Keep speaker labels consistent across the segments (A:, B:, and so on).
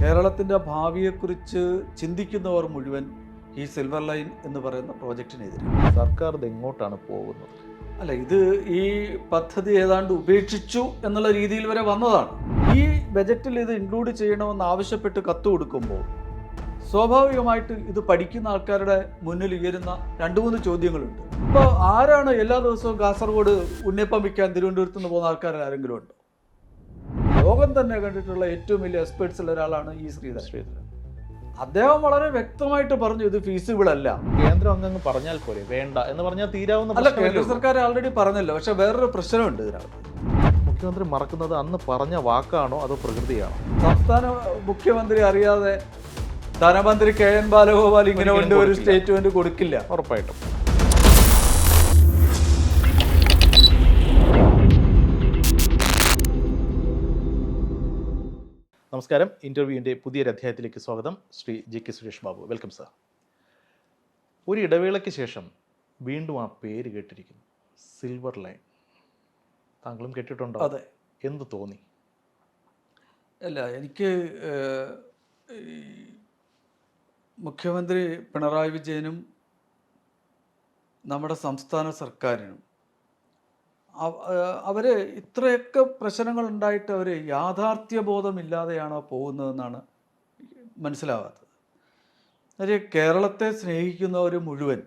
A: കേരളത്തിന്റെ ഭാവിയെക്കുറിച്ച് ചിന്തിക്കുന്നവർ മുഴുവൻ ഈ സിൽവർ ലൈൻ എന്ന് പറയുന്ന പ്രോജക്റ്റിനെതിരെ
B: സർക്കാർ ഇത് എങ്ങോട്ടാണ് പോകുന്നത്?
A: അല്ല ഇത് ഈ പദ്ധതി ഏതാണ്ട് ഉപേക്ഷിച്ചു എന്നുള്ള രീതിയിൽ വരെ വന്നതാണ്. ഈ ബജറ്റിൽ ഇത് ഇൻക്ലൂഡ് ചെയ്യണമെന്ന് ആവശ്യപ്പെട്ട് കത്ത് കൊടുക്കുമ്പോൾ സ്വാഭാവികമായിട്ട് ഇത് പഠിക്കുന്ന ആൾക്കാരുടെ മുന്നിൽ ഉയരുന്ന രണ്ട് മൂന്ന് ചോദ്യങ്ങളുണ്ട്. ഇപ്പോൾ ആരാണ് എല്ലാ ദിവസവും കാസർഗോഡ് ഉണ്ണിയപ്പം വിൽക്കാൻ തിരുവനന്തപുരത്ത് നിന്ന് പോകുന്ന ആൾക്കാർ ആരെങ്കിലും ഉണ്ടോ? ലോകം തന്നെ കണ്ടിട്ടുള്ള ഏറ്റവും വലിയ എക്സ്പേർട്സിൽ ഒരാളാണ് ഈ ശ്രീധരൻ.
B: ശ്രീധരൻ.
A: അദ്ദേഹം വളരെ വ്യക്തമായിട്ട് പറഞ്ഞു ഇത് ഫീസിബിൾ അല്ല.
B: കേന്ദ്രം അങ്ങ് പറഞ്ഞാൽ പോലെ വേണ്ട എന്ന് പറഞ്ഞാൽ തീരാവുന്ന
A: അല്ല കേന്ദ്ര സർക്കാർ ആൾറെഡി പറഞ്ഞല്ലോ പക്ഷെ വേറൊരു പ്രശ്നമുണ്ട് ഇതിനകത്ത്.
B: മുഖ്യമന്ത്രി മറക്കുന്നത് അന്ന് പറഞ്ഞ വാക്കാണോ അതോ പ്രകൃതിയാണോ?
A: സംസ്ഥാന മുഖ്യമന്ത്രി അറിയാതെ ധനമന്ത്രി കെ എൻ ബാലഗോപാൽ ഇങ്ങനെ കൊണ്ട് ഒരു സ്റ്റേറ്റ്മെന്റ് കൊടുക്കില്ല.
B: ഉറപ്പായിട്ടും. നമസ്കാരം. ഇന്റർവ്യൂവിന്റെ പുതിയൊരു അധ്യായത്തിലേക്ക് സ്വാഗതം. Shri G K Suresh Babu. Welcome sir. ഒരു ഇടവേളയ്ക്ക് ശേഷം വീണ്ടും ആ പേര് കേട്ടിരിക്കുന്നു. സിൽവർ ലൈൻ താങ്കളും കേട്ടിട്ടുണ്ടോ?
A: അതെ.
B: എന്ത് തോന്നി?
A: അല്ല എനിക്ക് മുഖ്യമന്ത്രി പിണറായി വിജയനും നമ്മുടെ സംസ്ഥാന സർക്കാരിനും അവ- ഏഹ്, അവർ ഇത്രയൊക്കെ പ്രശ്നങ്ങൾ ഉണ്ടായിട്ട് അവർ യാഥാർത്ഥ്യബോധമില്ലാതെയാണോ പോകുന്നതെന്നാണ് മനസ്സിലാവാത്തത്. അതായത് കേരളത്തെ സ്നേഹിക്കുന്നവർ മുഴുവൻ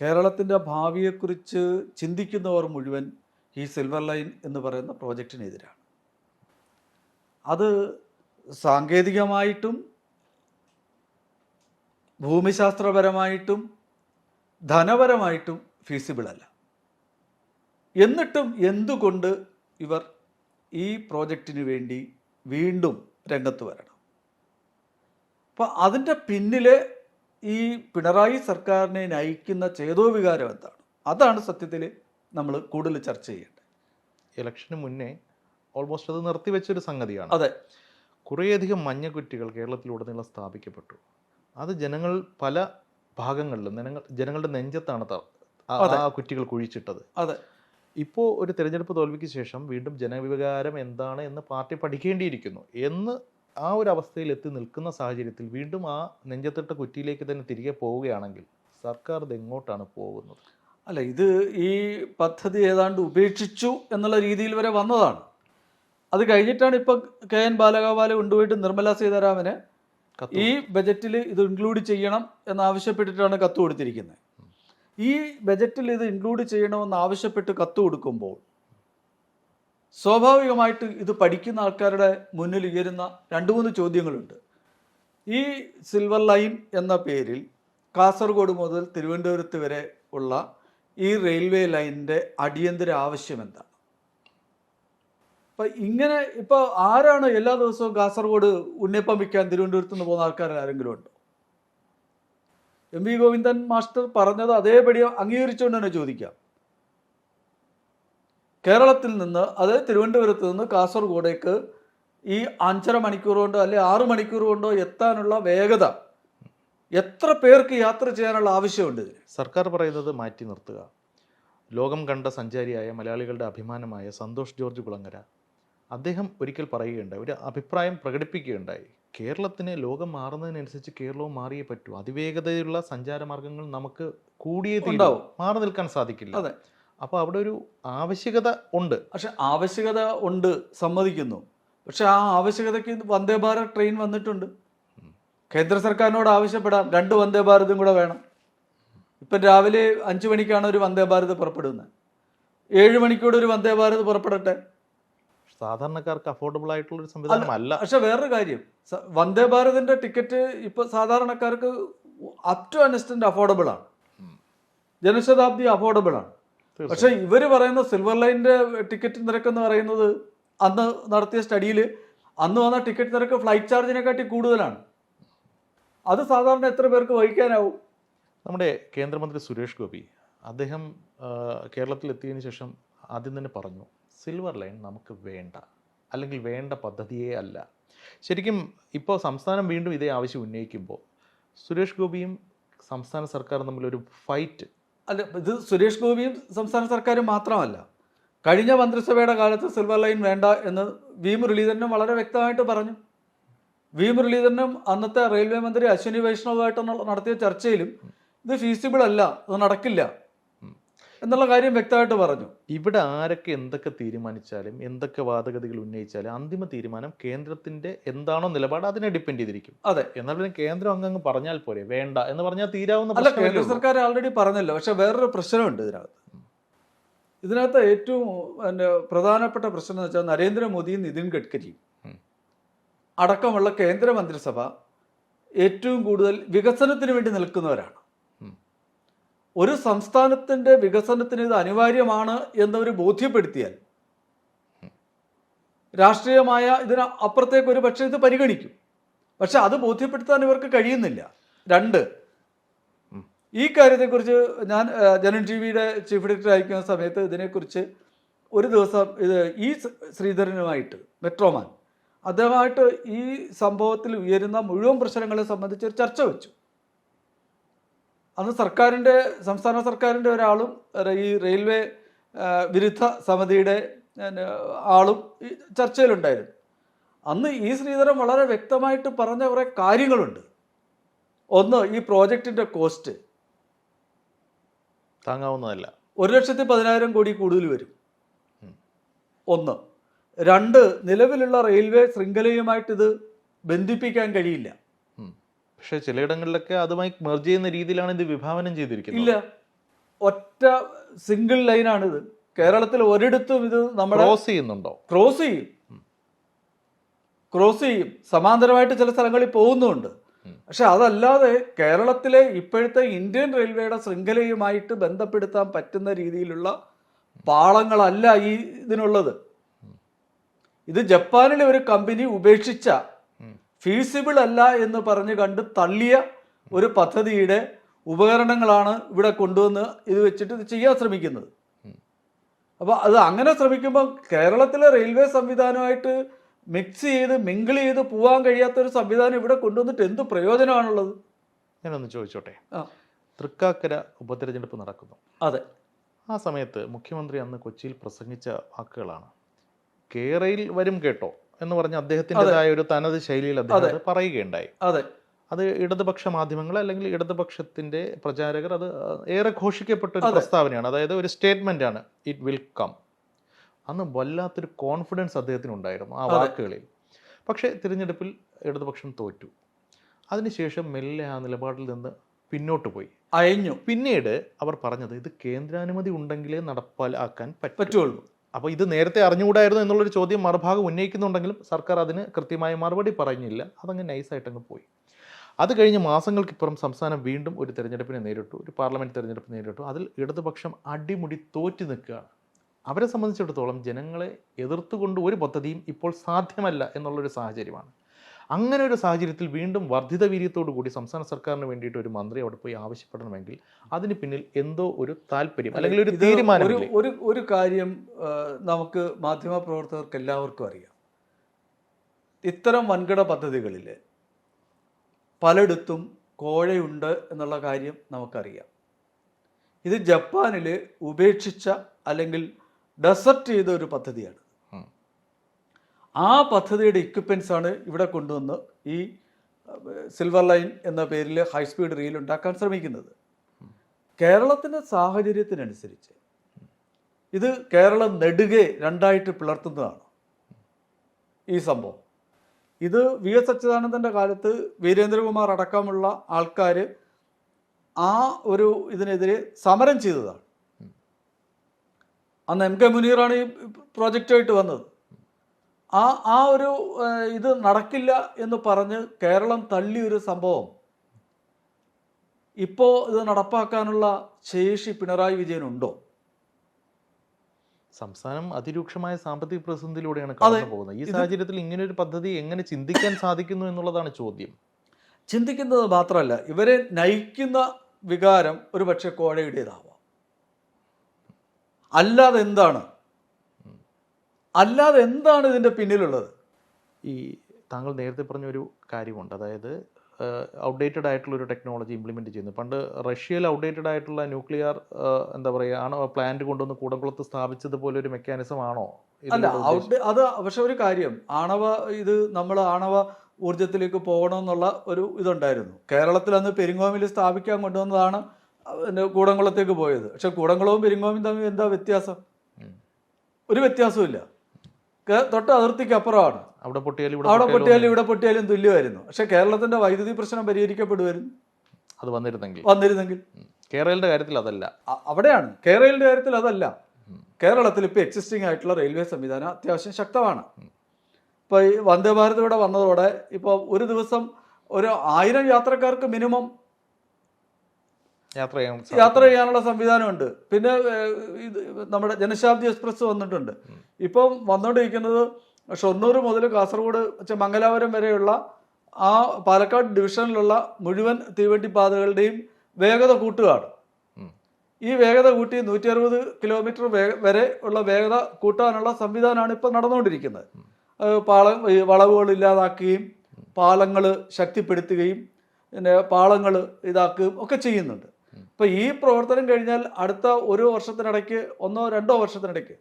A: കേരളത്തിന്റെ ഭാവിയെക്കുറിച്ച് ചിന്തിക്കുന്നവർ മുഴുവൻ ഈ സിൽവർ ലൈൻ എന്ന് പറയുന്ന പ്രോജക്റ്റിനെതിരാണ്. അത് സാങ്കേതികമായിട്ടും ഭൂമിശാസ്ത്രപരമായിട്ടും ധനപരമായിട്ടും ഫീസിബിൾ അല്ല. എന്നിട്ടും എന്തുകൊണ്ട് ഇവർ ഈ പ്രോജക്റ്റിന് വേണ്ടി വീണ്ടും രംഗത്ത് വരണം? അപ്പോൾ അതിന്റെ പിന്നിലെ ഈ പിണറായി സർക്കാരിനെ നയിക്കുന്ന ചേതോവികാരം എന്താണ്? അതാണ് സത്യത്തിൽ നമ്മൾ കൂടുതൽ ചർച്ച ചെയ്യേണ്ടത്.
B: ഇലക്ഷന് മുന്നേ ഓൾമോസ്റ്റ് അത് നിർത്തിവെച്ചൊരു സംഗതിയാണ്.
A: അതെ.
B: കുറേയധികം മഞ്ഞക്കുറ്റികൾ കേരളത്തിലുടനീളം സ്ഥാപിക്കപ്പെട്ടു. അത് ജനങ്ങൾ പല ഭാഗങ്ങളിലും ജനങ്ങൾ ജനങ്ങളുടെ നെഞ്ചത്താണ് ആ- കുറ്റികൾ കുഴിച്ചിട്ടത്.
A: അതെ.
B: ഇപ്പോൾ ഒരു തിരഞ്ഞെടുപ്പ് തോൽവിക്ക് ശേഷം വീണ്ടും ജനവികാരം എന്താണ് എന്ന് പാർട്ടി പഠിക്കേണ്ടിയിരിക്കുന്നു. എന്ന് ആ ഒരു അവസ്ഥയിൽ എത്തി നിൽക്കുന്ന സാഹചര്യത്തിൽ വീണ്ടും ആ നെഞ്ചത്തിട്ട കുറ്റിയിലേക്ക് തന്നെ തിരികെ പോവുകയാണെങ്കിൽ സർക്കാർ ഇത് എങ്ങോട്ടാണ് പോകുന്നത്?
A: അല്ല ഇത് ഈ പദ്ധതി ഏതാണ്ട് ഉപേക്ഷിച്ചു എന്നുള്ള രീതിയിൽ വരെ വന്നതാണ്. അത് കഴിഞ്ഞിട്ടാണ് ഇപ്പൊ കെ എൻ ബാലഗോപാൽ കൊണ്ടുപോയിട്ട് നിർമ്മല സീതാരാമന് ഈ ബജറ്റിൽ ഇത് ഇൻക്ലൂഡ് ചെയ്യണം എന്നാവശ്യപ്പെട്ടിട്ടാണ് കത്ത് കൊടുത്തിരിക്കുന്നത്. ഈ ബജറ്റിൽ ഇത് ഇൻക്ലൂഡ് ചെയ്യണമെന്ന് ആവശ്യപ്പെട്ട് കത്ത് കൊടുക്കുമ്പോൾ സ്വാഭാവികമായിട്ട് ഇത് പഠിക്കുന്ന ആൾക്കാരുടെ മുന്നിൽ ഉയരുന്ന രണ്ട് മൂന്ന് ചോദ്യങ്ങളുണ്ട്. ഈ സിൽവർ ലൈൻ എന്ന പേരിൽ കാസർഗോഡ് മുതൽ തിരുവനന്തപുരത്ത് വരെ ഉള്ള ഈ റെയിൽവേ ലൈനിന്റെ അടിയന്തര ആവശ്യം എന്താണ്? അപ്പം ഇങ്ങനെ ഇപ്പോൾ ആരാണ് എല്ലാ ദിവസവും കാസർഗോഡ് ഉണ്ണിയപ്പം വിൽക്കാൻ തിരുവനന്തപുരത്ത് നിന്ന് പോകുന്ന ആൾക്കാർ ആരെങ്കിലും ഉണ്ടോ. എം വി ഗോവിന്ദൻ മാസ്റ്റർ പറഞ്ഞത് അതേപടി അംഗീകരിച്ചുകൊണ്ട് തന്നെ ചോദിക്കാം. കേരളത്തിൽ നിന്ന് അത് തിരുവനന്തപുരത്ത് നിന്ന് കാസർഗോഡേക്ക് ഈ അഞ്ചര മണിക്കൂർ കൊണ്ടോ അല്ലെ ആറു മണിക്കൂർ കൊണ്ടോ എത്താനുള്ള വേഗത എത്ര പേർക്ക് യാത്ര ചെയ്യാനുള്ള ആവശ്യമുണ്ട്
B: സർക്കാർ പറയുന്നത് മാറ്റി നിർത്തുക. ലോകം കണ്ട സഞ്ചാരിയായ മലയാളികളുടെ അഭിമാനമായ സന്തോഷ് ജോർജ് കുളങ്ങര. അദ്ദേഹം ഒരിക്കൽ പറയുകയുണ്ടായി ഒരു അഭിപ്രായം പ്രകടിപ്പിക്കുകയുണ്ടായി. കേരളത്തിന് ലോകം മാറുന്നതിനനുസരിച്ച് കേരളവും മാറിയേ പറ്റൂ. അതിവേഗതയുള്ള സഞ്ചാരമാർഗങ്ങൾ നമുക്ക് കൂടിയേ.
A: ഉണ്ടാവും.
B: മാറി നിൽക്കാൻ സാധിക്കില്ല.
A: അതെ.
B: അപ്പോൾ അവിടെ ഒരു ആവശ്യകത ഉണ്ട്.
A: പക്ഷെ ആവശ്യകത ഉണ്ട് സമ്മതിക്കുന്നു. പക്ഷെ ആ ആവശ്യകതയ്ക്ക് വന്ദേ ഭാരത് ട്രെയിൻ വന്നിട്ടുണ്ട്. കേന്ദ്ര സർക്കാരിനോട് ആവശ്യപ്പെടാം. രണ്ട് വന്ദേ ഭാരതും കൂടെ വേണം. ഇപ്പം രാവിലെ അഞ്ചു മണിക്കാണ് ഒരു വന്ദേ ഭാരത് പുറപ്പെടുന്നത്. ഏഴ് മണിക്കൂടെ ഒരു വന്ദേ ഭാരത് പുറപ്പെടട്ടെ?
B: സാധാരണക്കാർക്ക് അഫോർഡബിൾ ആയിട്ടുള്ള ഒരു സംവിധാനം അല്ല
A: പക്ഷെ വേറൊരു കാര്യം. വന്ദേ ഭാരതിന്റെ ടിക്കറ്റ് ഇപ്പൊ സാധാരണക്കാർക്ക് അപ് ടു അനസ്റ്റന്റ് അഫോർഡബിൾ ആണ്. ജനശതാബ്ദി അഫോർഡബിൾ ആണ്. പക്ഷെ ഇവർ പറയുന്ന സിൽവർ ലൈനിന്റെ ടിക്കറ്റ് നിരക്ക് എന്ന് പറയുന്നത് അന്ന് നടത്തിയ സ്റ്റഡിയിൽ അന്ന് വന്ന ടിക്കറ്റ് നിരക്ക് ഫ്ലൈറ്റ് ചാർജിനെക്കാട്ടി കൂടുതലാണ്. അത് സാധാരണ എത്ര പേർക്ക് വഹിക്കാനാവും?
B: നമ്മുടെ കേന്ദ്രമന്ത്രി സുരേഷ് ഗോപി അദ്ദേഹം കേരളത്തിൽ ശേഷം ആദ്യം തന്നെ പറഞ്ഞു. സിൽവർ ലൈൻ നമുക്ക് വേണ്ട. അല്ലെങ്കിൽ വേണ്ട പദ്ധതിയേ അല്ല. ശരിക്കും ഇപ്പോൾ സംസ്ഥാനം വീണ്ടും ഇതേ ആവശ്യം ഉന്നയിക്കുമ്പോൾ സുരേഷ് ഗോപിയും സംസ്ഥാന സർക്കാരും തമ്മിലൊരു ഫൈറ്റ്
A: അല്ല ഇത് സുരേഷ് ഗോപിയും സംസ്ഥാന സർക്കാരും മാത്രമല്ല. കഴിഞ്ഞ മന്ത്രിസഭയുടെ കാലത്ത് സിൽവർ ലൈൻ വേണ്ട എന്ന് വി. മുരളീധരനും വളരെ വ്യക്തമായിട്ട് പറഞ്ഞു. വി. മുരളീധരനും അന്നത്തെ റെയിൽവേ മന്ത്രി അശ്വിനി വൈഷ്ണവുമായിട്ട് നടത്തിയ ചർച്ചയിലും ഇത് ഫീസിബിൾ അല്ല അത് നടക്കില്ല. എന്നുള്ള കാര്യം വ്യക്തമായിട്ട് പറഞ്ഞു.
B: ഇവിടെ ആരൊക്കെ എന്തൊക്കെ തീരുമാനിച്ചാലും എന്തൊക്കെ വാദഗതികൾ ഉന്നയിച്ചാലും അന്തിമ തീരുമാനം കേന്ദ്രത്തിന്റെ എന്താണോ നിലപാട് അതിനെ ഡിപ്പെൻഡ് ചെയ്തിരിക്കും.
A: അതെ.
B: എന്നാൽ പിന്നെ കേന്ദ്രം അങ്ങ് പറഞ്ഞാൽ പോരെ വേണ്ട എന്ന് പറഞ്ഞാൽ തീരാവുന്ന
A: അല്ല കേന്ദ്ര സർക്കാർ ആൾറെഡി പറഞ്ഞല്ലോ പക്ഷെ വേറൊരു പ്രശ്നമുണ്ട് ഇതിനകത്ത്. ഇതിനകത്ത് ഏറ്റവും പ്രധാനപ്പെട്ട പ്രശ്നം എന്ന് വെച്ചാൽ നരേന്ദ്രമോദിയും നിതിൻ ഗഡ്കരിയും. അടക്കമുള്ള കേന്ദ്രമന്ത്രിസഭ ഏറ്റവും കൂടുതൽ വികസനത്തിന് വേണ്ടി നിൽക്കുന്നവരാണ്. ഒരു സംസ്ഥാനത്തിന്റെ വികസനത്തിന് ഇത് അനിവാര്യമാണ് എന്നവർ ബോധ്യപ്പെടുത്തിയാൽ രാഷ്ട്രീയമായ ഇതിന് അപ്പുറത്തേക്ക് ഒരു പക്ഷേ ഇത് പരിഗണിക്കും. പക്ഷെ അത് ബോധ്യപ്പെടുത്താൻ ഇവർക്ക് കഴിയുന്നില്ല. രണ്ട് ഈ കാര്യത്തെക്കുറിച്ച് ഞാൻ ജനൻ ടി വിയുടെ ചീഫ് എഡിറ്റർ അയക്കുന്ന സമയത്ത് ഇതിനെക്കുറിച്ച് ഒരു ദിവസം ഇത് ഈ ശ്രീധരനുമായിട്ട് മെട്രോമാൻ അദ്ദേഹമായിട്ട് ഈ സംഭവത്തിൽ ഉയരുന്ന മുഴുവൻ പ്രശ്നങ്ങളെ സംബന്ധിച്ച് ഒരു ചർച്ച വെച്ചു. അന്ന് സർക്കാരിന്റെ സംസ്ഥാന സർക്കാരിന്റെ ഒരാളും ഈ റെയിൽവേ വിരുദ്ധ സമിതിയുടെ ആളും ചർച്ചയിലുണ്ടായിരുന്നു. അന്ന് ഈ ശ്രീധരൻ വളരെ വ്യക്തമായിട്ട് പറഞ്ഞ കുറേ കാര്യങ്ങളുണ്ട്. ഒന്ന് ഈ പ്രോജക്റ്റിന്റെ കോസ്റ്റ്.
B: താങ്ങാവുന്നതല്ല.
A: ഒരു ലക്ഷത്തി പതിനായിരം കോടി കൂടുതൽ വരും. ഒന്ന് രണ്ട് നിലവിലുള്ള റെയിൽവേ ശൃംഖലയുമായിട്ട് ഇത് ബന്ധിപ്പിക്കാൻ കഴിയില്ല.
B: പക്ഷേ ചിലയിടങ്ങളിലൊക്കെ അതുമായി മെർജ് ചെയ്യുന്ന രീതിയിലാണ് ഇത് വിഭാവനം ചെയ്തിരിക്കുന്നത്.
A: ഇല്ല. ഒറ്റ സിംഗിൾ ലൈനാണിത് കേരളത്തിൽ ഒരിടത്തും ഇത് നമ്മൾ
B: ക്രോസ് ചെയ്യുന്നുണ്ടോ?
A: ക്രോസ് ചെയ്യും. ക്രോസ് ചെയ്യും. സമാന്തരമായിട്ട് ചില സ്ഥലങ്ങളിൽ
B: പോകുന്നുണ്ട്.
A: പക്ഷെ അതല്ലാതെ കേരളത്തിലെ ഇപ്പോഴത്തെ ഇന്ത്യൻ റെയിൽവേയുടെ ശൃംഖലയുമായിട്ട് ബന്ധപ്പെടുത്താൻ പറ്റുന്ന രീതിയിലുള്ള പാളങ്ങളല്ല ഈ ഇതിനുള്ളത്. ഇത് ജപ്പാനിലെ ഒരു കമ്പനി ഉപേക്ഷിച്ച. ഫീസിബിൾ അല്ല എന്ന് പറഞ്ഞ് കണ്ട് തള്ളിയ ഒരു പദ്ധതിയുടെ ഉപകരണങ്ങളാണ് ഇവിടെ കൊണ്ടുവന്ന് ഇത് വെച്ചിട്ട് ഇത് ചെയ്യാൻ ശ്രമിക്കുന്നത്. അപ്പോൾ അത് അങ്ങനെ ശ്രമിക്കുമ്പോൾ കേരളത്തിലെ റെയിൽവേ സംവിധാനമായിട്ട് മിക്സ് ചെയ്ത് മിങ്കിൾ ചെയ്ത് പോകാൻ കഴിയാത്ത ഒരു സംവിധാനം ഇവിടെ കൊണ്ടുവന്നിട്ട് എന്ത് പ്രയോജനമാണുള്ളത്?
B: ഞാനൊന്ന് ചോദിച്ചോട്ടെ.
A: ആ.
B: തൃക്കാക്കര ഉപതെരഞ്ഞെടുപ്പ് നടക്കുന്നു.
A: അതെ.
B: ആ സമയത്ത് മുഖ്യമന്ത്രി അന്ന് കൊച്ചിയിൽ പ്രസംഗിച്ച വാക്കുകളാണ്. കേരയിൽ വരും കേട്ടോ. എന്ന് പറഞ്ഞ അദ്ദേഹത്തിന്റെതായ ഒരു തനത് ശൈലിയിൽ അദ്ദേഹം പറയുകയുണ്ടായി.
A: അതെ.
B: അത് ഇടതുപക്ഷ മാധ്യമങ്ങൾ അല്ലെങ്കിൽ ഇടതുപക്ഷത്തിന്റെ പ്രചാരകർ അത് ഏറെ ഘോഷിക്കപ്പെട്ട ഒരു പ്രസ്താവനയാണ്. അതായത് ഒരു സ്റ്റേറ്റ്മെന്റ് ആണ് ഇറ്റ് വിൽ കം അന്ന് വല്ലാത്തൊരു കോൺഫിഡൻസ് അദ്ദേഹത്തിന് ഉണ്ടായിരുന്നു ആ വാക്കുകളിൽ. പക്ഷേ തിരഞ്ഞെടുപ്പിൽ ഇടതുപക്ഷം തോറ്റു. അതിനുശേഷം മെല്ലെ ആ നിലപാടിൽ നിന്ന് പിന്നോട്ട് പോയി.
A: അയഞ്ഞു.
B: പിന്നീട് അവർ പറഞ്ഞത് ഇത് കേന്ദ്രാനുമതി ഉണ്ടെങ്കിലേ നടപ്പാലാക്കാൻ പറ്റൂ.
A: പറ്റുള്ളൂ
B: അപ്പോൾ ഇത് നേരത്തെ അറിഞ്ഞുകൂടായിരുന്നു എന്നുള്ളൊരു ചോദ്യം മറുഭാഗം ഉന്നയിക്കുന്നുണ്ടെങ്കിലും സർക്കാർ അതിന് കൃത്യമായ മറുപടി പറഞ്ഞില്ല. അതങ്ങ് നൈസായിട്ടങ്ങ് പോയി. അത് കഴിഞ്ഞ് മാസങ്ങൾക്കിപ്പുറം സംസ്ഥാനം വീണ്ടും ഒരു തെരഞ്ഞെടുപ്പിനെ നേരിട്ടു. ഒരു പാർലമെന്റ് തെരഞ്ഞെടുപ്പ് നേരിട്ടു. അതിൽ ഇടതുപക്ഷം അടിമുടി തോറ്റു നിൽക്കുകയാണ്. അവരെ സംബന്ധിച്ചിടത്തോളം ജനങ്ങളെ എതിർത്തുകൊണ്ട് ഒരു പദ്ധതിയും ഇപ്പോൾ സാധ്യമല്ല എന്നുള്ളൊരു സാഹചര്യമാണ്. അങ്ങനെ ഒരു സാഹചര്യത്തിൽ വീണ്ടും വർദ്ധിത വീര്യത്തോടു കൂടി സംസ്ഥാന സർക്കാരിന് വേണ്ടിയിട്ട് ഒരു മന്ത്രി അവിടെ പോയി ആവശ്യപ്പെടണമെങ്കിൽ അതിന് പിന്നിൽ എന്തോ ഒരു താല്പര്യം അല്ലെങ്കിൽ ഒരു തീരുമാനം
A: ഒരു ഒരു കാര്യം നമുക്ക് മാധ്യമപ്രവർത്തകർക്ക് എല്ലാവർക്കും അറിയാം. ഇത്തരം വൻകിട പദ്ധതികളിൽ പലയിടത്തും കോഴയുണ്ട് എന്നുള്ള കാര്യം നമുക്കറിയാം. ഇത് ജപ്പാനിൽ ഉപേക്ഷിച്ച അല്ലെങ്കിൽ ഡെസർട്ട് ചെയ്ത ഒരു പദ്ധതിയാണ്. ആ പദ്ധതിയുടെ ഇക്വിപ്മെൻസ് ആണ് ഇവിടെ കൊണ്ടുവന്ന് ഈ സിൽവർ ലൈൻ എന്ന പേരിൽ ഹൈസ്പീഡ് റെയിൽ ഉണ്ടാക്കാൻ ശ്രമിക്കുന്നത്. കേരളത്തിന്റെ സാഹചര്യത്തിനനുസരിച്ച് ഇത് കേരളം നെടുകെ രണ്ടായിട്ട് പിളർത്തുന്നതാണ് ഈ സംഭവം. ഇത് വി എസ് അച്യുതാനന്ദന്റെ കാലത്ത് വീരേന്ദ്രകുമാർ അടക്കമുള്ള ആൾക്കാർ ആ ഒരു ഇതിനെതിരെ സമരം ചെയ്തതാണ്. അന്ന് എം കെ മുനീറാണ് ഈ പ്രോജക്റ്റുമായിട്ട് വന്നത്. ആ ആ ഒരു ഇത് നടക്കില്ല എന്ന് പറഞ്ഞ് കേരളം തള്ളിയൊരു സംഭവം. ഇപ്പോൾ ഇത് നടപ്പാക്കാനുള്ള ശേഷി പിണറായി വിജയനുണ്ടോ
B: സംസ്ഥാനം അതിരൂക്ഷമായ സാമ്പത്തിക പ്രതിസന്ധിയിലൂടെയാണ് കടന്നു പോകുന്നത്. ഈ സാഹചര്യത്തിൽ ഇങ്ങനെ ഒരു പദ്ധതി എങ്ങനെ ചിന്തിക്കാൻ സാധിക്കുന്നു എന്നുള്ളതാണ് ചോദ്യം.
A: ചിന്തിക്കുന്നത് മാത്രമല്ല ഇവരെ നയിക്കുന്ന വികാരം ഒരു പക്ഷേ കോഴയുടേതാവാം. അല്ലാതെ എന്താണ്? അല്ലാതെ എന്താണ് ഇതിന്റെ പിന്നിലുള്ളത്?
B: ഈ താങ്കൾ നേരത്തെ പറഞ്ഞ ഒരു കാര്യമുണ്ട്. അതായത് ഔട്ട്ഡേറ്റഡ് ആയിട്ടുള്ള ഒരു ടെക്നോളജി ഇംപ്ലിമെന്റ് ചെയ്യുന്നു. പണ്ട് റഷ്യയിൽ ഔട്ട്ഡേറ്റഡ് ആയിട്ടുള്ള ന്യൂക്ലിയർ എന്താ പറയുക ആണോ പ്ലാന്റ് കൊണ്ടുവന്ന് കൂടംകുളത്ത് സ്ഥാപിച്ചതുപോലെ ഒരു മെക്കാനിസം ആണോ
A: അല്ല ഔട്ട് അത് പക്ഷെ ഒരു കാര്യം ആണവ ഇത് നമ്മൾ ആണവ ഊർജത്തിലേക്ക് പോകണമെന്നുള്ള ഒരു ഇതുണ്ടായിരുന്നു. കേരളത്തിൽ അന്ന് പെരിങ്ങോമിൽ സ്ഥാപിക്കാൻ കൊണ്ടുവന്നതാണ് പിന്നെ കൂടംകുളത്തേക്ക് പോയത്. പക്ഷെ കൂടംകുളവും പെരിങ്ങോമും തമ്മിൽ എന്താ വ്യത്യാസം? ഒരു വ്യത്യാസവും തൊട്ട് അതിർത്തിക്ക് അപ്പുറമാണ്.
B: അവിടെ പൊട്ടിയാലും ഇവിടെ
A: അവിടെ
B: പൊട്ടിയാലും
A: ഇവിടെ പൊട്ടിയാലും തുല്യമായിരുന്നു. പക്ഷെ കേരളത്തിന്റെ വൈദ്യുതി പ്രശ്നം പരിഹരിക്കപ്പെടുമായിരുന്നു.
B: അത് വന്നിരുന്നെങ്കിൽ.
A: വന്നിരുന്നെങ്കിൽ.
B: കേരളയുടെ കാര്യത്തിൽ അതല്ല.
A: അവിടെയാണ്. കേരളയുടെ കാര്യത്തിൽ അതല്ല. കേരളത്തിൽ ഇപ്പോൾ എക്സിസ്റ്റിംഗ് ആയിട്ടുള്ള റെയിൽവേ സംവിധാനം അത്യാവശ്യം ശക്തമാണ്. ഇപ്പോൾ ഈ വന്ദേ ഭാരത് ഇവിടെ വന്നതോടെ ഇപ്പോൾ ഒരു ദിവസം ഒരു ആയിരം യാത്രക്കാർക്ക് മിനിമം
B: യാത്ര ചെയ്യാൻ
A: യാത്ര ചെയ്യാനുള്ള സംവിധാനമുണ്ട്. പിന്നെ ഇത് നമ്മുടെ ജനശാബ്ദി എക്സ്പ്രസ് വന്നിട്ടുണ്ട്. ഇപ്പം വന്നുകൊണ്ടിരിക്കുന്നത് ഷൊർണൂർ മുതൽ കാസർഗോഡ് മംഗലാപുരം വരെയുള്ള ആ പാലക്കാട് ഡിവിഷനിലുള്ള മുഴുവൻ തീവണ്ടി പാതകളുടെയും വേഗത കൂട്ടുകയാണ്. ഈ വേഗത കൂട്ടി നൂറ്റി അറുപത് കിലോമീറ്റർ വരെ ഉള്ള വേഗത കൂട്ടാനുള്ള സംവിധാനമാണ് ഇപ്പം നടന്നുകൊണ്ടിരിക്കുന്നത്. പാളം വളവുകൾ ഇല്ലാതാക്കുകയും പാലങ്ങൾ ശക്തിപ്പെടുത്തുകയും പിന്നെ പാളങ്ങൾ ഇതാക്കുകയും ഒക്കെ ചെയ്യുന്നുണ്ട്. അപ്പോൾ ഈ പ്രവർത്തനം കഴിഞ്ഞാൽ അടുത്ത ഒരു വർഷത്തിനിടയ്ക്ക് ഒന്നോ രണ്ടോ വർഷത്തിനിടയ്ക്ക്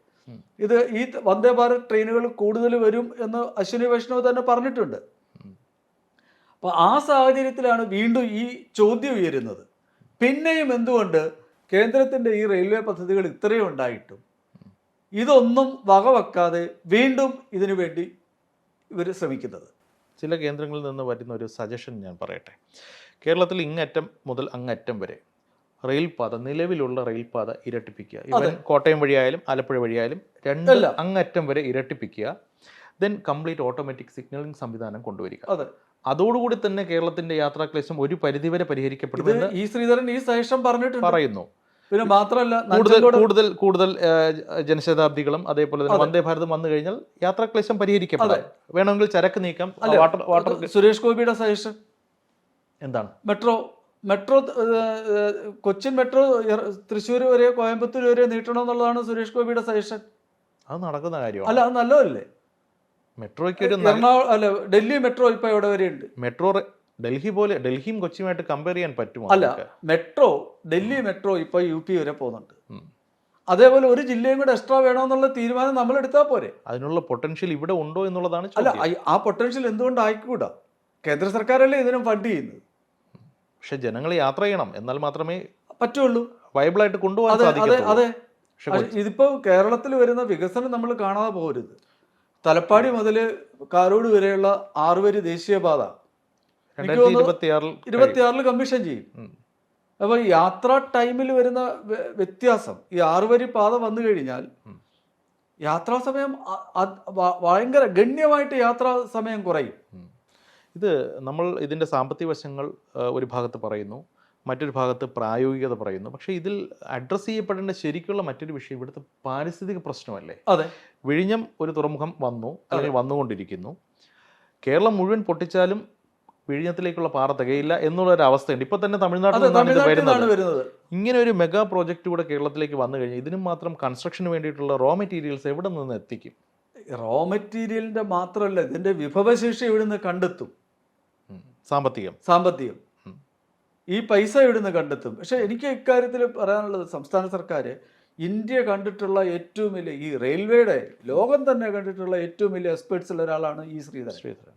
A: ഇത് ഈ വന്ദേ ഭാരത് ട്രെയിനുകൾ കൂടുതൽ വരും എന്ന് അശ്വിനി വൈഷ്ണവ് തന്നെ പറഞ്ഞിട്ടുണ്ട്. അപ്പൊ ആ സാഹചര്യത്തിലാണ് വീണ്ടും ഈ ചോദ്യം ഉയരുന്നത്. പിന്നെയും എന്തുകൊണ്ട് കേന്ദ്രത്തിന്റെ ഈ റെയിൽവേ പദ്ധതികൾ ഇത്രയും ഉണ്ടായിട്ടും ഇതൊന്നും വകവെക്കാതെ വീണ്ടും ഇതിനു വേണ്ടി ഇവർ ശ്രമിക്കുന്നത്?
B: ചില കേന്ദ്രങ്ങളിൽ നിന്ന് വരുന്ന ഒരു സജഷൻ ഞാൻ പറയട്ടെ. കേരളത്തിൽ ഇങ്ങറ്റം മുതൽ അങ്ങറ്റം വരെ റെയിൽപാത നിലവിലുള്ള റെയിൽപാത ഇരട്ടിപ്പിക്കുക. ഇവൻ കോട്ടയം വഴിയായാലും ആലപ്പുഴ വഴിയായാലും രണ്ട് അങ്ങറ്റം വരെ ഇരട്ടിപ്പിക്കുക. ദെൻ കംപ്ലീറ്റ് ഓട്ടോമാറ്റിക് സിഗ്നലിംഗ് സംവിധാനം കൊണ്ടുവരിക.
A: അതെ.
B: അതോടുകൂടി തന്നെ കേരളത്തിന്റെ യാത്രാക്ലേശം ഒരു പരിധിവരെ
A: പരിഹരിക്കപ്പെടുന്നു
B: പരിഹരിക്കപ്പെടുമെന്ന്
A: ഈ ശ്രീധരൻ ഈ ശേഷം പറഞ്ഞിട്ട്
B: പറയുന്നു.
A: പിന്നെ മാത്രമല്ല
B: കൂടുതൽ കൂടുതൽ കൂടുതൽ ജനശതാബ്ദികളും അതേപോലെ തന്നെ വന്ദേ ഭാരതം വന്നു കഴിഞ്ഞാൽ യാത്രാക്ലേശം പരിഹരിക്കപ്പെടാം. വേണമെങ്കിൽ ചരക്ക് നീക്കം. വാട്ടർ വാട്ടർ
A: സുരേഷ് ഗോപിയുടെ സജഷൻ
B: എന്താണ്?
A: Metro metro Cochin metro Thrissur വരെ കോയമ്പത്തൂർ വരെ നീട്ടണം എന്നുള്ളതാണ് സുരേഷ് ഗോപിയുടെ സജഷൻ.
B: അത് നടക്കുന്ന കാര്യമാണ്.
A: അല്ല അത് നല്ലതല്ലേ?
B: മെട്രോയ്ക്ക് ഒരു
A: എറണാകുളം അല്ല ഡൽഹി മെട്രോ ഇപ്പൊ എവിടെ വരെ ഉണ്ട്?
B: മെട്രോ ഡൽഹി പോലെ ഡൽഹിയും കൊച്ചിയുമായിട്ട് കമ്പയർ ചെയ്യാൻ പറ്റുമോ
A: അല്ല മെട്രോ ഡൽഹി മെട്രോ ഇപ്പൊ യു പി വരെ പോകുന്നുണ്ട്. അതേപോലെ ഒരു ജില്ലയും കൂടെ എക്സ്ട്രാ വേണമെന്നുള്ള തീരുമാനം നമ്മൾ എടുത്താൽ പോരെ.
B: അതിനുള്ള പൊട്ടൻഷ്യൽ ഇവിടെ ഉണ്ടോ എന്നുള്ളതാണ്
A: അല്ല ആ പൊട്ടൻഷ്യൽ എന്തുകൊണ്ട് ആയിക്കൂടാ കേന്ദ്ര സർക്കാരല്ലേ ഇതിനും ഫണ്ട് ചെയ്യുന്നത്?
B: പക്ഷെ ജനങ്ങൾ യാത്ര ചെയ്യണം. എന്നാൽ മാത്രമേ
A: പറ്റുള്ളൂ.
B: വയബിൾ ആയിട്ട് കൊണ്ടുപോകാൻ
A: അത് ഇതിപ്പോ കേരളത്തിൽ വരുന്ന വികസനം നമ്മൾ കാണാതെ പോരുത് തലപ്പാടി മുതൽ കാരോട് വരെയുള്ള ആറുവരി ദേശീയപാത
B: ഇരുപത്തിയാറിൽ
A: കമ്മീഷൻ ചെയ്യും. അപ്പൊ യാത്രാ ടൈമിൽ വരുന്ന വ്യ- വ്യത്യാസം ഈ ആറുവരി പാത വന്നു കഴിഞ്ഞാൽ. യാത്രാ സമയം ഭയങ്കര ഗണ്യമായിട്ട് യാത്രാ സമയം കുറയും.
B: ഇത് നമ്മൾ ഇതിന്റെ സാമ്പത്തിക വശങ്ങൾ ഒരു ഭാഗത്ത് പറയുന്നു മറ്റൊരു ഭാഗത്ത് പ്രായോഗികത പറയുന്നു. പക്ഷേ ഇതിൽ അഡ്രസ്സ് ചെയ്യപ്പെടേണ്ട ശരിക്കുള്ള മറ്റൊരു വിഷയം ഇവിടുത്തെ പാരിസ്ഥിതിക പ്രശ്നമല്ലേ?
A: അതെ.
B: വിഴിഞ്ഞം ഒരു തുറമുഖം വന്നു അല്ലെങ്കിൽ വന്നുകൊണ്ടിരിക്കുന്നു. കേരളം മുഴുവൻ പൊട്ടിച്ചാലും വിഴിഞ്ഞത്തിലേക്കുള്ള പാറ തികയില്ല എന്നുള്ള ഒരു അവസ്ഥയുണ്ട്. ഇപ്പൊ തന്നെ തമിഴ്നാട്ടിൽ
A: അതെ
B: നിന്നാണ് ഇത് വരുന്നത്. ഇങ്ങനെ ഒരു മെഗാ പ്രോജക്റ്റ് കൂടെ കേരളത്തിലേക്ക് വന്നു കഴിഞ്ഞാൽ ഇതിനും മാത്രം കൺസ്ട്രക്ഷന് വേണ്ടിയിട്ടുള്ള റോ മെറ്റീരിയൽസ് എവിടെ നിന്ന് എത്തിക്കും?
A: റോ മെറ്റീരിയലിന്റെ മാത്രമല്ല ഇതിന്റെ വിഭവശേഷി ഇവിടുന്ന് കണ്ടെത്തും.
B: സാമ്പത്തികം.
A: സാമ്പത്തികം. ഈ പൈസ ഇവിടുന്ന് കണ്ടെത്തും? പക്ഷെ എനിക്ക് ഇക്കാര്യത്തിൽ പറയാനുള്ളത് സംസ്ഥാന സർക്കാർ ഇന്ത്യ കണ്ടിട്ടുള്ള ഏറ്റവും വലിയ ഈ റെയിൽവേയുടെ ലോകം തന്നെ കണ്ടിട്ടുള്ള ഏറ്റവും വലിയ എക്സ്പേർട്സിൽ ഒരാളാണ് ഈ ശ്രീധരൻ.
B: ശ്രീധരൻ.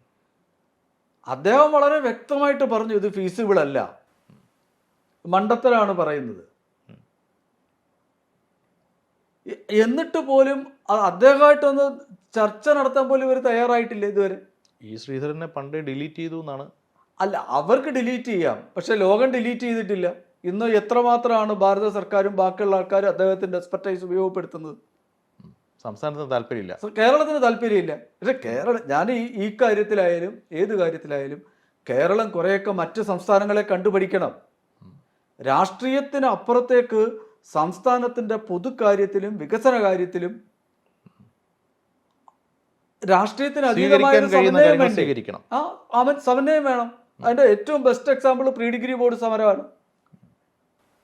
A: അദ്ദേഹം വളരെ വ്യക്തമായിട്ട് പറഞ്ഞു ഇത് ഫീസിബിൾ അല്ല. മണ്ടത്തരാണ് പറയുന്നത്. എന്നിട്ട് പോലും അദ്ദേഹമായിട്ടൊന്ന് ചർച്ച നടത്താൻ പോലും ഇവർ തയ്യാറായിട്ടില്ല ഇതുവരെ.
B: ഈ ശ്രീധരനെ പണ്ട് ഡിലീറ്റ് ചെയ്തു എന്നാണ്
A: അല്ല അവർക്ക് ഡിലീറ്റ് ചെയ്യാം. പക്ഷെ ലോകം ഡിലീറ്റ് ചെയ്തിട്ടില്ല. ഇന്ന് എത്രമാത്രമാണ് ഭാരത സർക്കാരും ബാക്കിയുള്ള ആൾക്കാരും അദ്ദേഹത്തിന്റെ എക്സ്പെർട്ടൈസ് ഉപയോഗപ്പെടുത്തുന്നത്?
B: സംസ്ഥാനത്തിന് താല്പര്യമില്ല.
A: കേരളത്തിന് താല്പര്യമില്ല. പക്ഷെ കേരള ഞാൻ ഈ ഈ കാര്യത്തിലായാലും ഏത് കാര്യത്തിലായാലും കേരളം കുറേയൊക്കെ മറ്റ് സംസ്ഥാനങ്ങളെ കണ്ടുപഠിക്കണം. രാഷ്ട്രീയത്തിന് അപ്പുറത്തേക്ക് സംസ്ഥാനത്തിന്റെ പൊതുക്കാര്യത്തിലും വികസന കാര്യത്തിലും രാഷ്ട്രീയത്തിന് അതീതമായ
B: കഴിയുന്ന
A: സമന്വയം
B: വേണം?
A: ആ അവൻ സമന്വയം വേണം. അതിന്റെ ഏറ്റവും best example pre degree board സമരമാണ്.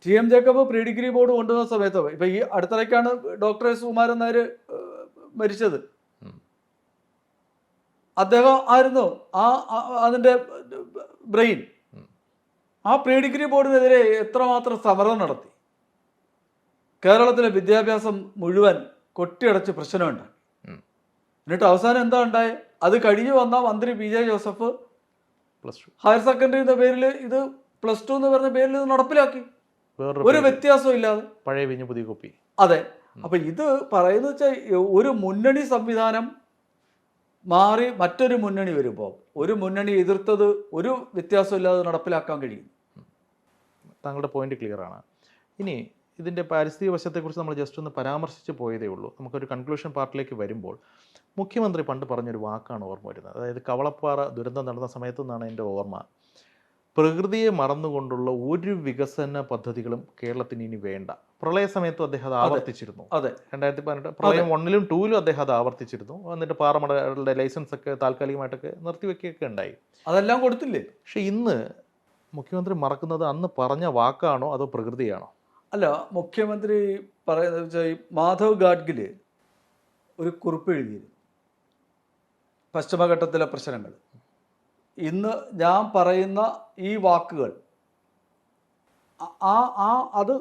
A: T M Jacob pre degree board കൊണ്ടുവന്ന സമയത്ത് ഇപ്പൊ ഈ അടുത്തിടയ്ക്കാണ് ഡോക്ടർ എസ് കുമാരൻ നായർ മരിച്ചത്. അദ്ദേഹം ആയിരുന്നു ആ അതിന്റെ ബ്രെയിൻ. ആ പ്രീ ഡിഗ്രി ബോർഡിനെതിരെ എത്രമാത്രം സമരം നടത്തി. കേരളത്തിലെ വിദ്യാഭ്യാസം മുഴുവൻ കൊട്ടിയടച്ച്
B: പ്രശ്നമുണ്ട്.
A: എന്നിട്ട് അവസാനം എന്താ ഉണ്ടായത് അത് കഴിഞ്ഞു വന്ന മന്ത്രി P J Joseph
B: plus two.
A: Higher secondary എന്ന പേരിൽ ഇത് പ്ലസ് ടു എന്ന് പറഞ്ഞ പേരിൽ ഇത് നടപ്പിലാക്കി.
B: വേറെ
A: ഒരു. വ്യത്യാസവും ഇല്ലാതെ.
B: പഴയ വിഞ്ഞ് പുതിയ കോപ്പി.
A: അതെ. അപ്പൊ ഇത് പറയുന്നത് വെച്ചാൽ ഒരു മുന്നണി സംവിധാനം മാറി മറ്റൊരു മുന്നണി വരുമ്പോൾ ഒരു മുന്നണി എതിർത്തത് ഒരു വ്യത്യാസമില്ലാതെ നടപ്പിലാക്കാൻ കഴിയും.
B: താങ്കളുടെ പോയിന്റ് ക്ലിയർ ആണ്. ഇനി ഇതിന്റെ പാരിസ്ഥിതിക വശത്തെക്കുറിച്ച് നമ്മൾ ജസ്റ്റ് ഒന്ന് പരാമർശിച്ച് പോയതേ ഉള്ളൂ. നമുക്കൊരു കൺക്ലൂഷൻ പാർട്ടിലേക്ക് വരുമ്പോൾ മുഖ്യമന്ത്രി പണ്ട് പറഞ്ഞൊരു വാക്കാണ് ഓർമ്മ വരുന്നത്. അതായത് കവളപ്പാറ ദുരന്തം നടന്ന സമയത്തു നിന്നാണ് എന്റെ ഓർമ്മ. പ്രകൃതിയെ മറന്നുകൊണ്ടുള്ള ഒരു വികസന പദ്ധതികളും കേരളത്തിന് ഇനി വേണ്ട. പ്രളയ സമയത്തും അദ്ദേഹം അത് ആവർത്തിച്ചിരുന്നു.
A: അതെ.
B: രണ്ടായിരത്തി പതിനെട്ട് പ്രളയം ഒന്നിലും ടൂവിലും അദ്ദേഹം അത് ആവർത്തിച്ചിരുന്നു. എന്നിട്ട് പാറമടകളുടെ ലൈസൻസ് ഒക്കെ താൽക്കാലികമായിട്ടൊക്കെ നിർത്തിവെക്കുകയൊക്കെ ഉണ്ടായി.
A: അതെല്ലാം കൊടുത്തില്ലേ?
B: പക്ഷെ ഇന്ന് മുഖ്യമന്ത്രി മറക്കുന്നത് അന്ന് പറഞ്ഞ വാക്കാണോ അതോ പ്രകൃതിയാണോ?
A: അല്ല മുഖ്യമന്ത്രി പറയുന്നത് വെച്ചാൽ മാധവ് ഗാഡ്ഗിൽ ഒരു കുറിപ്പ് എഴുതിയിരുന്നു. പശ്ചിമഘട്ടത്തിലെ പ്രശ്നങ്ങൾ. ഇന്ന് ഞാൻ പറയുന്ന ഈ വാക്കുകൾ ആ- ആ അത്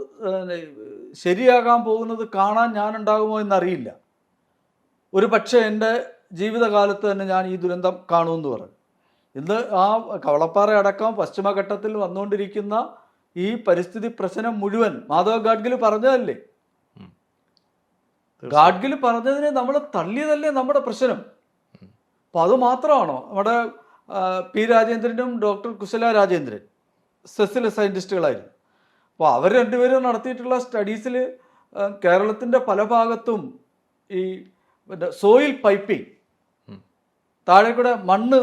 A: ശരിയാകാൻ പോകുന്നത് കാണാൻ ഞാൻ ഉണ്ടാകുമോ എന്നറിയില്ല. ഒരു പക്ഷേ എന്റെ ജീവിതകാലത്ത് തന്നെ ഞാൻ ഈ ദുരന്തം കാണുമെന്ന് പറഞ്ഞു. ഇന്ന് ആ കവളപ്പാറ അടക്കം പശ്ചിമഘട്ടത്തിൽ വന്നുകൊണ്ടിരിക്കുന്ന ഈ പരിസ്ഥിതി പ്രശ്നം മുഴുവൻ മാധവ ഗാഡ്ഗിൽ പറഞ്ഞതല്ലേ? ഗാഡ്ഗിൽ പറഞ്ഞതിനെ നമ്മൾ തള്ളിയതല്ലേ നമ്മുടെ പ്രശ്നം? അപ്പൊ അത് മാത്രമാണോ? നമ്മുടെ പി രാജേന്ദ്രനും ഡോക്ടർ കുശല രാജേന്ദ്രൻ സെസ്സിലെ സയന്റിസ്റ്റുകളായിരുന്നു. അപ്പോൾ അവർ രണ്ടുപേരും നടത്തിയിട്ടുള്ള സ്റ്റഡീസിൽ കേരളത്തിന്റെ പല ഭാഗത്തും ഈ പിന്നെ സോയിൽ പൈപ്പിംഗ്. താഴെ കൂടെ മണ്ണ്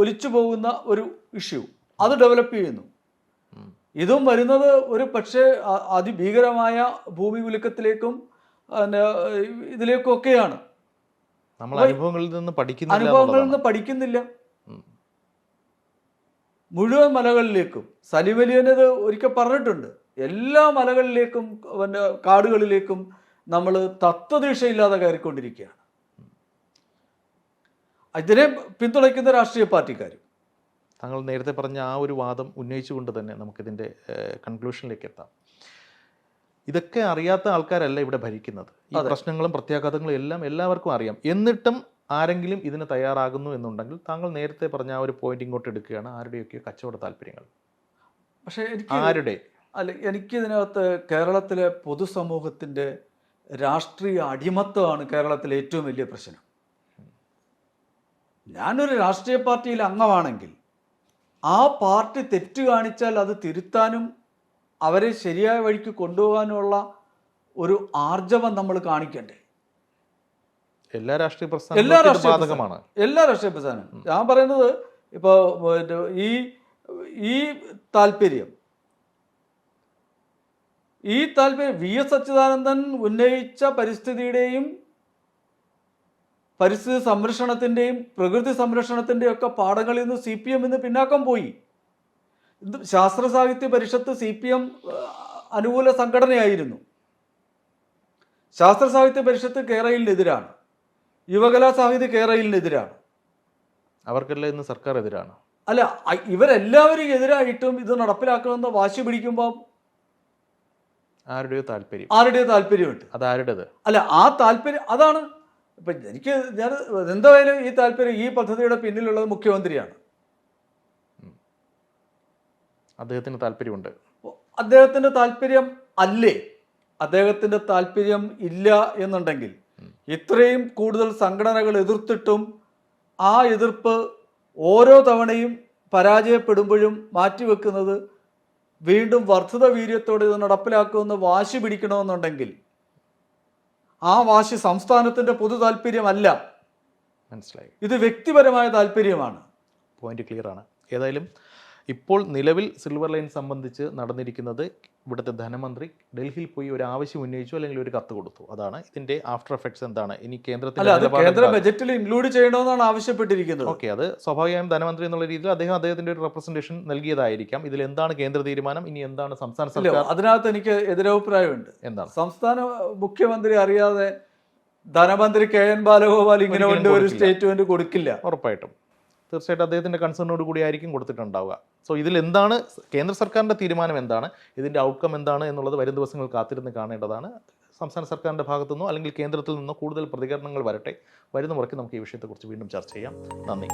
A: ഒലിച്ചു പോകുന്ന ഒരു ഇഷ്യൂ അത് ഡെവലപ്പ് ചെയ്യുന്നു. ഇതും വരുന്നത് ഒരു പക്ഷേ അതിഭീകരമായ ഭൂമി കുലുക്കത്തിലേക്കും ഇതിലേക്കൊക്കെയാണ്. ഇതിലേക്കും ഒക്കെയാണ്
B: നമ്മൾ അനുഭവങ്ങളിൽ നിന്ന് പഠിക്കുന്നില്ല
A: അനുഭവങ്ങളിൽ. നിന്ന് പഠിക്കുന്നില്ല. മുഴുവൻ മലകളിലേക്കും സലിമലിയനത് ഒരിക്കൽ പറഞ്ഞിട്ടുണ്ട്. എല്ലാ മലകളിലേക്കും പിന്നെ കാടുകളിലേക്കും നമ്മൾ തത്വദീക്ഷയില്ലാതെ കയറിക്കൊണ്ടിരിക്കുകയാണ്. ഇതിനെ പിന്തുണയ്ക്കുന്ന രാഷ്ട്രീയ പാർട്ടിക്കാരും.
B: താങ്കൾ നേരത്തെ പറഞ്ഞ ആ ഒരു വാദം ഉന്നയിച്ചുകൊണ്ട് തന്നെ നമുക്കിതിന്റെ കൺക്ലൂഷനിലേക്ക് എത്താം. ഇതൊക്കെ അറിയാത്ത ആൾക്കാരല്ല ഇവിടെ ഭരിക്കുന്നത്. ഈ പ്രശ്നങ്ങളും പ്രത്യാഘാതങ്ങളും എല്ലാം എല്ലാവർക്കും അറിയാം. എന്നിട്ടും ആരെങ്കിലും ഇതിന് തയ്യാറാകുന്നു എന്നുണ്ടെങ്കിൽ താങ്കൾ നേരത്തെ പറഞ്ഞ ആ ഒരു പോയിന്റ് ഇങ്ങോട്ട് എടുക്കുകയാണ്. ആരുടെയൊക്കെ കച്ചവട താല്പര്യങ്ങൾ.
A: പക്ഷേ എനിക്ക്
B: ആരുടെ?
A: അല്ല എനിക്കിതിനകത്ത് കേരളത്തിലെ പൊതുസമൂഹത്തിന്റെ രാഷ്ട്രീയ അടിമത്തമാണ് കേരളത്തിലെ ഏറ്റവും വലിയ പ്രശ്നം. ഞാനൊരു രാഷ്ട്രീയ പാർട്ടിയിൽ അംഗമാണെങ്കിൽ ആ പാർട്ടി തെറ്റ് കാണിച്ചാൽ അത് തിരുത്താനും അവരെ ശരിയായ വഴിക്ക് കൊണ്ടുപോകാനുമുള്ള ഒരു ആർജവം നമ്മൾ കാണിക്കണ്ടേ.
B: എല്ലാ രാഷ്ട്രീയ
A: എല്ലാ
B: പ്രസ്ഥാനങ്ങൾക്കും
A: രാഷ്ട്രീയ
B: ബാധകമാണ്
A: എല്ലാ രാഷ്ട്രീയ പ്രസ്ഥാനം ഞാൻ പറയുന്നത് ഇപ്പോൾ ഈ ഈ താല്പര്യം ഈ താല്പര്യം വി എസ് അച്യുതാനന്ദൻ ഉന്നയിച്ച പരിസ്ഥിതിയുടെയും പരിസ്ഥിതി സംരക്ഷണത്തിന്റെയും പ്രകൃതി സംരക്ഷണത്തിന്റെയും ഒക്കെ പാഠങ്ങളിൽ നിന്ന് സി പി എം ഇന്ന് പിന്നാക്കം പോയി. ഇത് ശാസ്ത്ര സാഹിത്യ പരിഷത്ത് സി പി എം അനുകൂല സംഘടനയായിരുന്നു. ശാസ്ത്ര സാഹിത്യ പരിഷത്ത് കേരളിനെതിരാണ് യുവകലാ സാഹിത്യ കേരളിനെതിരാണ്
B: അവർക്കെല്ലാം ഇന്ന് സർക്കാർ എതിരാണ്
A: അല്ല ഇവരെല്ലാവരും എതിരായിട്ടും ഇത് നടപ്പിലാക്കണമെന്ന് വാശി പിടിക്കുമ്പോൾ
B: ആരുടെയോ താല്പര്യം.
A: ആരുടെയോ താല്പര്യമുണ്ട്.
B: അത് ആരുടേത്
A: അല്ല ആ താല്പര്യം അതാണ്. ഇപ്പം എനിക്ക് ഞാൻ എന്തായാലും ഈ താല്പര്യം ഈ പദ്ധതിയുടെ പിന്നിലുള്ളത് മുഖ്യമന്ത്രിയാണ്.
B: അദ്ദേഹത്തിന് താല്പര്യമുണ്ട്.
A: അദ്ദേഹത്തിന്റെ താല്പര്യം അല്ലേ? അദ്ദേഹത്തിന്റെ താല്പര്യം ഇല്ല എന്നുണ്ടെങ്കിൽ ഇത്രയും കൂടുതൽ സംഘടനകൾ എതിർത്തിട്ടും ആ എതിർപ്പ് ഓരോ തവണയും പരാജയപ്പെടുമ്പോഴും മാറ്റിവെക്കുന്നത് വീണ്ടും വർദ്ധിത വീര്യത്തോടെ ഇത് നടപ്പിലാക്കുമെന്ന് വാശി പിടിക്കണമെന്നുണ്ടെങ്കിൽ ആ വാശി സംസ്ഥാനത്തിന്റെ പൊതു താല്പര്യമല്ല.
B: മനസ്സിലായി.
A: ഇത് വ്യക്തിപരമായ താല്പര്യമാണ്.
B: പോയിന്റ് ക്ലിയർ ആണ്. ഏതായാലും ഇപ്പോൾ നിലവിൽ സിൽവർ ലൈൻ സംബന്ധിച്ച് നടന്നിരിക്കുന്നത് ഇവിടുത്തെ ധനമന്ത്രി ഡൽഹിയിൽ പോയി ഒരു ആവശ്യം ഉന്നയിച്ചു അല്ലെങ്കിൽ ഒരു കത്ത് കൊടുത്തു. അതാണ് ഇതിന്റെ ആഫ്റ്റർ എഫക്ട്സ് എന്താണ്? ഇനി
A: കേന്ദ്ര ബജറ്റിൽ ഇൻക്ലൂഡ് ചെയ്യണമെന്നാണ് ആവശ്യപ്പെട്ടിരിക്കുന്നത്.
B: ഓക്കെ അത് സ്വാഭാവികമായും ധനമന്ത്രി എന്നുള്ള രീതിയിൽ അദ്ദേഹം അദ്ദേഹത്തിന്റെ ഒരു റെപ്രസെന്റേഷൻ നൽകിയതായിരിക്കാം. ഇതിൽ എന്താണ് കേന്ദ്ര തീരുമാനം? ഇനി എന്താണ് സംസ്ഥാന സർക്കാർ?
A: അതിനകത്ത് എനിക്ക് എതിരഭിപ്രായമുണ്ട്.
B: എന്താണ്?
A: സംസ്ഥാന മുഖ്യമന്ത്രി അറിയാതെ ധനമന്ത്രി കെ എൻ ബാലഗോപാൽ ഇങ്ങനെ കൊണ്ട് ഒരു സ്റ്റേറ്റ്മെന്റ് കൊടുക്കില്ല.
B: ഉറപ്പായിട്ടും. തീർച്ചയായിട്ടും അദ്ദേഹത്തിന്റെ കൺസേണോട് കൂടി ആയിരിക്കും കൊടുത്തിട്ടുണ്ടാവുക. സോ ഇതിൽ എന്താണ്? കേന്ദ്ര സർക്കാരിന്റെ തീരുമാനം എന്താണ്? ഇതിന്റെ ഔട്ട്കം എന്താണ് എന്നുള്ളത് വരും ദിവസങ്ങൾ കാത്തിരുന്ന് കാണേണ്ടതാണ്. സംസ്ഥാന സർക്കാരിന്റെ ഭാഗത്തു നിന്നോ അല്ലെങ്കിൽ കേന്ദ്രത്തിൽ നിന്നോ കൂടുതൽ പ്രതികരണങ്ങൾ വരട്ടെ. വരുന്ന മുറയ്ക്ക് നമുക്ക് ഈ വിഷയത്തെക്കുറിച്ച് വീണ്ടും ചർച്ച ചെയ്യാം. നന്ദി.